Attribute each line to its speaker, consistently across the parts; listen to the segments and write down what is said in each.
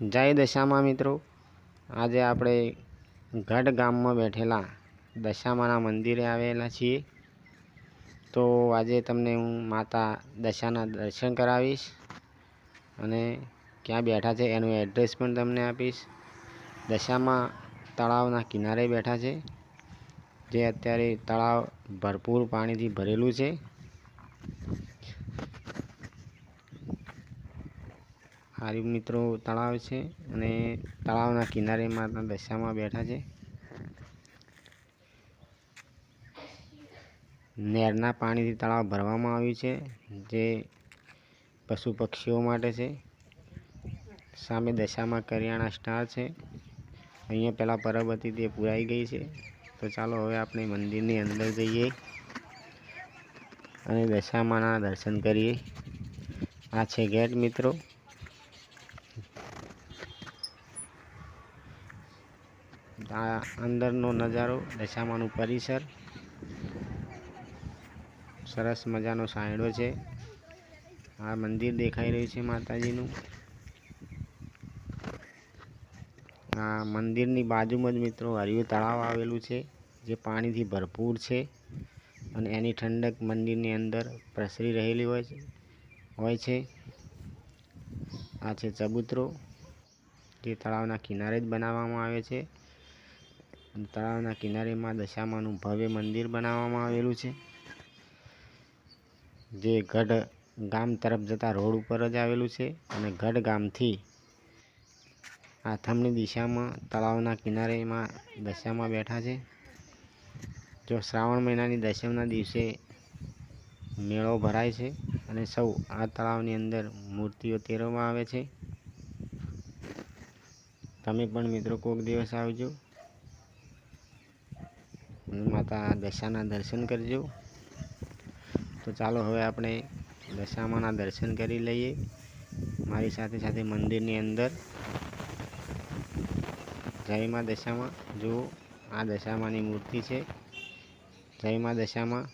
Speaker 1: જય દશામાં મિત્રો. આજે આપણે ગઢ ગામમાં બેઠેલા દશામાના મંદિરે આવેલા છીએ. તો આજે તમને હું માતા દશાના દર્શન કરાવીશ અને ક્યાં બેઠા છે એનું એડ્રેસ પણ તમને આપીશ. દશામાં તળાવના કિનારે બેઠા છે. જે અત્યારે તળાવ ભરપૂર પાણીથી ભરેલું છે. હારી મિત્રો તળાવ છે અને તળાવના કિનારે માતા દશામાં બેઠા છે. નહેરના પાણીથી તળાવ ભરવામાં આવ્યું છે, જે પશુ પક્ષીઓ માટે છે. સામે દશામાં કરિયાણા સ્ટાર છે. અહીંયા પહેલાં પરબ હતી તે પુરાઈ ગઈ છે. તો ચાલો હવે આપણે મંદિરની અંદર જઈએ અને દશામાના દર્શન કરીએ. આ છે ગેટ મિત્રો. આ અંદરનો નજારો, દશામાનું પરિસર. સરસ મજાનો સાયડો છે. આ મંદિર દેખાઈ રહ્યું છે માતાજીનું. આ મંદિરની બાજુમાં જ મિત્રો હરિયું તળાવ આવેલું છે, જે પાણીથી ભરપૂર છે અને એની ઠંડક મંદિરની અંદર પ્રસરી રહેલી હોય છે હોય છે. આ છે ચબૂતરો, જે તળાવના કિનારે જ બનાવવામાં આવે છે. તળાવના કિનારેમાં દશામાનું ભવ્ય મંદિર બનાવવામાં આવેલું છે. જે ગઢ ગામ તરફ જતા રોડ ઉપર જ આવેલું છે અને ગઢ ગામથી આથમની દિશામાં તળાવના કિનારેમાં દશામાં બેઠા છે. જો શ્રાવણ મહિનાની દશમના દિવસે મેળો ભરાય છે અને સૌ આ તળાવની અંદર મૂર્તિઓ તેરવામાં આવે છે. તમે પણ મિત્રો કોઈક દિવસ આવજો. માતા દશાના દર્શન કરજો. તો ચાલો હવે આપણે દશામાના દર્શન કરી લઈએ. મારી સાથે સાથે મંદિરની અંદર. જય મા દશામાં. જુઓ, આ દશામાની મૂર્તિ છે. જય મા દશામાં.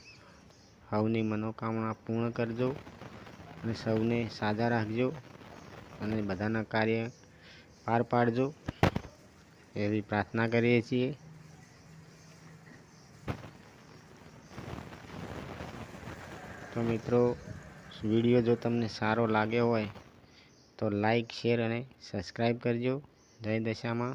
Speaker 1: સૌની મનોકામના પૂર્ણ કરજો અને સૌને સાજા રાખજો અને બધાના કાર્ય પાર પાડજો. એવી પ્રાર્થના કરીએ છીએ. તો મિત્રો, વીડિયો જો તમને સારો લાગ્યો હોય, તો લાઈક શેર અને સબસ્ક્રાઈબ કરજો. જય દશામાં.